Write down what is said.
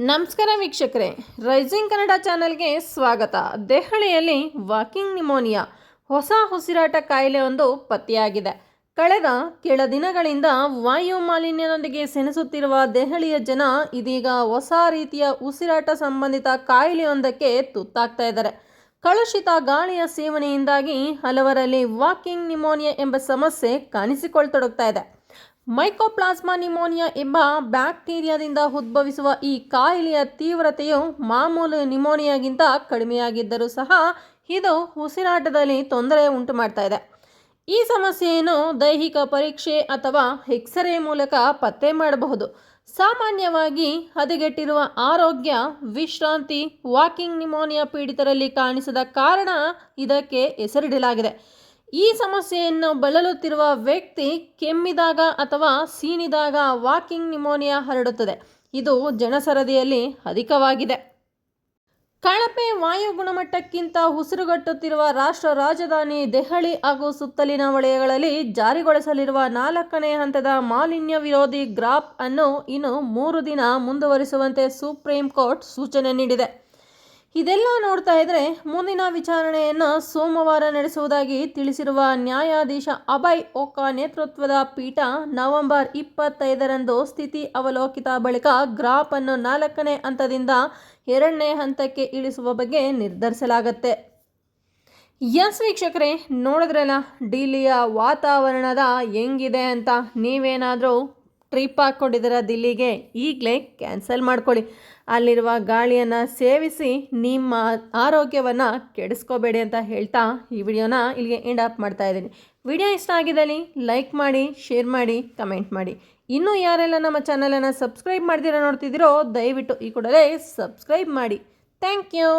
ನಮಸ್ಕಾರ ವೀಕ್ಷಕರೇ. ರೈಸಿಂಗ್ ಕನ್ನಡ ಚಾನೆಲ್ಗೆ ಸ್ವಾಗತ. ದೆಹಲಿಯಲ್ಲಿ ವಾಕಿಂಗ್ ನಿಮೋನಿಯಾ, ಹೊಸ ಉಸಿರಾಟ ಕಾಯಿಲೆ ಒಂದು ಪತ್ತೆಯಾಗಿದೆ. ಕಳೆದ ಕೆಲ ದಿನಗಳಿಂದ ವಾಯು ಮಾಲಿನ್ಯದೊಂದಿಗೆ ಸೆಣಸುತ್ತಿರುವ ದೆಹಲಿಯ ಜನ ಇದೀಗ ಹೊಸ ರೀತಿಯ ಉಸಿರಾಟ ಸಂಬಂಧಿತ ಕಾಯಿಲೆಯೊಂದಕ್ಕೆ ತುತ್ತಾಗ್ತಾ ಇದ್ದಾರೆ. ಕಲುಷಿತ ಗಾಳಿಯ ಸೇವನೆಯಿಂದಾಗಿ ಹಲವರಲ್ಲಿ ವಾಕಿಂಗ್ ನಿಮೋನಿಯಾ ಎಂಬ ಸಮಸ್ಯೆ ಕಾಣಿಸಿಕೊಳ್ತೊಡಗ್ತಾ ಇದೆ. ಮೈಕೋಪ್ಲಾಸ್ಮಾ ನಿಮೋನಿಯಾ ಎಂಬ ಬ್ಯಾಕ್ಟೀರಿಯಾದಿಂದ ಉದ್ಭವಿಸುವ ಈ ಕಾಯಿಲೆಯ ತೀವ್ರತೆಯು ಮಾಮೂಲು ನಿಮೋನಿಯಾಗಿಂತ ಕಡಿಮೆಯಾಗಿದ್ದರೂ ಸಹ ಇದು ಉಸಿರಾಟದಲ್ಲಿ ತೊಂದರೆ ಉಂಟು ಮಾಡ್ತಾ ಇದೆ. ಈ ಸಮಸ್ಯೆಯನ್ನು ದೈಹಿಕ ಪರೀಕ್ಷೆ ಅಥವಾ ಎಕ್ಸ್ರೇ ಮೂಲಕ ಪತ್ತೆ ಮಾಡಬಹುದು. ಸಾಮಾನ್ಯವಾಗಿ ಹದಗೆಟ್ಟಿರುವ ಆರೋಗ್ಯ, ವಿಶ್ರಾಂತಿ, ವಾಕಿಂಗ್ ನಿಮೋನಿಯಾ ಪೀಡಿತರಲ್ಲಿ ಕಾಣಿಸದ ಕಾರಣ ಇದಕ್ಕೆ ಹೆಸರಿಡಲಾಗಿದೆ. ಈ ಸಮಸ್ಯೆಯನ್ನು ಬಳಲುತ್ತಿರುವ ವ್ಯಕ್ತಿ ಕೆಮ್ಮಿದಾಗ ಅಥವಾ ಸೀನಿದಾಗ ವಾಕಿಂಗ್ ನಿಮೋನಿಯಾ ಹರಡುತ್ತದೆ. ಇದು ಜನಸರದಿಯಲ್ಲಿ ಅಧಿಕವಾಗಿದೆ. ಕಳಪೆ ವಾಯು ಗುಣಮಟ್ಟಕ್ಕಿಂತ ಉಸಿರುಗಟ್ಟುತ್ತಿರುವ ರಾಷ್ಟ್ರ ರಾಜಧಾನಿ ದೆಹಲಿ ಹಾಗೂ ಸುತ್ತಲಿನ ವಲಯಗಳಲ್ಲಿ ಜಾರಿಗೊಳಿಸಲಿರುವ ನಾಲ್ಕನೇ ಹಂತದ ಮಾಲಿನ್ಯ ವಿರೋಧಿ ಗ್ರಾಪ್ ಅನ್ನು ಇನ್ನು ಮೂರು ದಿನ ಮುಂದುವರಿಸುವಂತೆ ಸುಪ್ರೀಂ ಕೋರ್ಟ್ ಸೂಚನೆ ನೀಡಿದೆ. ಇದೆಲ್ಲ ನೋಡ್ತಾ ಇದ್ರೆ ಮುಂದಿನ ವಿಚಾರಣೆಯನ್ನು ಸೋಮವಾರ ನಡೆಸುವುದಾಗಿ ತಿಳಿಸಿರುವ ನ್ಯಾಯಾಧೀಶ ಅಭಯ್ ಓಕಾ ನೇತೃತ್ವದ ಪೀಠ ನವೆಂಬರ್ ಇಪ್ಪತ್ತೈದರಂದು ಸ್ಥಿತಿ ಅವಲೋಕಿತ ಬಳಿಕ ಗ್ರಾಫ್ ಅನ್ನು ನಾಲ್ಕನೇ ಹಂತದಿಂದ ಎರಡನೇ ಹಂತಕ್ಕೆ ಇಳಿಸುವ ಬಗ್ಗೆ ನಿರ್ಧರಿಸಲಾಗುತ್ತೆ. ಎಸ್ ವೀಕ್ಷಕರೇ, ನೋಡಿದ್ರಲ್ಲ ಡಿಲ್ಲಿಯ ವಾತಾವರಣದ ಹೆಂಗಿದೆ ಅಂತ ನೀವೇನಾದರೂ ಟ್ರಿಪ್ ಹಾಕ್ಕೊಂಡಿದ್ದೀರ ದಿಲ್ಲಿಗೆ, ಈಗಲೇ ಕ್ಯಾನ್ಸಲ್ ಮಾಡ್ಕೊಳ್ಳಿ. ಅಲ್ಲಿರುವ ಗಾಳಿಯನ್ನು ಸೇವಿಸಿ ನಿಮ್ಮ ಆರೋಗ್ಯವನ್ನು ಕೆಡಿಸ್ಕೋಬೇಡಿ ಅಂತ ಹೇಳ್ತಾ ಈ ವಿಡಿಯೋನ ಇಲ್ಲಿಗೆ ಎಂಡ್ ಅಪ್ ಮಾಡ್ತಾ ಇದ್ದೀನಿ. ವಿಡಿಯೋ ಇಷ್ಟ ಆಗಿದ್ದಲ್ಲಿ ಲೈಕ್ ಮಾಡಿ ಶೇರ್ ಮಾಡಿ ಕಮೆಂಟ್ ಮಾಡಿ. ಇನ್ನೂ ಯಾರೆಲ್ಲ ನಮ್ಮ ಚಾನಲನ್ನು ಸಬ್ಸ್ಕ್ರೈಬ್ ಮಾಡ್ತೀರಾ ನೋಡ್ತಿದ್ದೀರೋ, ದಯವಿಟ್ಟು ಈ ಕೂಡಲೇ ಸಬ್ಸ್ಕ್ರೈಬ್ ಮಾಡಿ. Thank you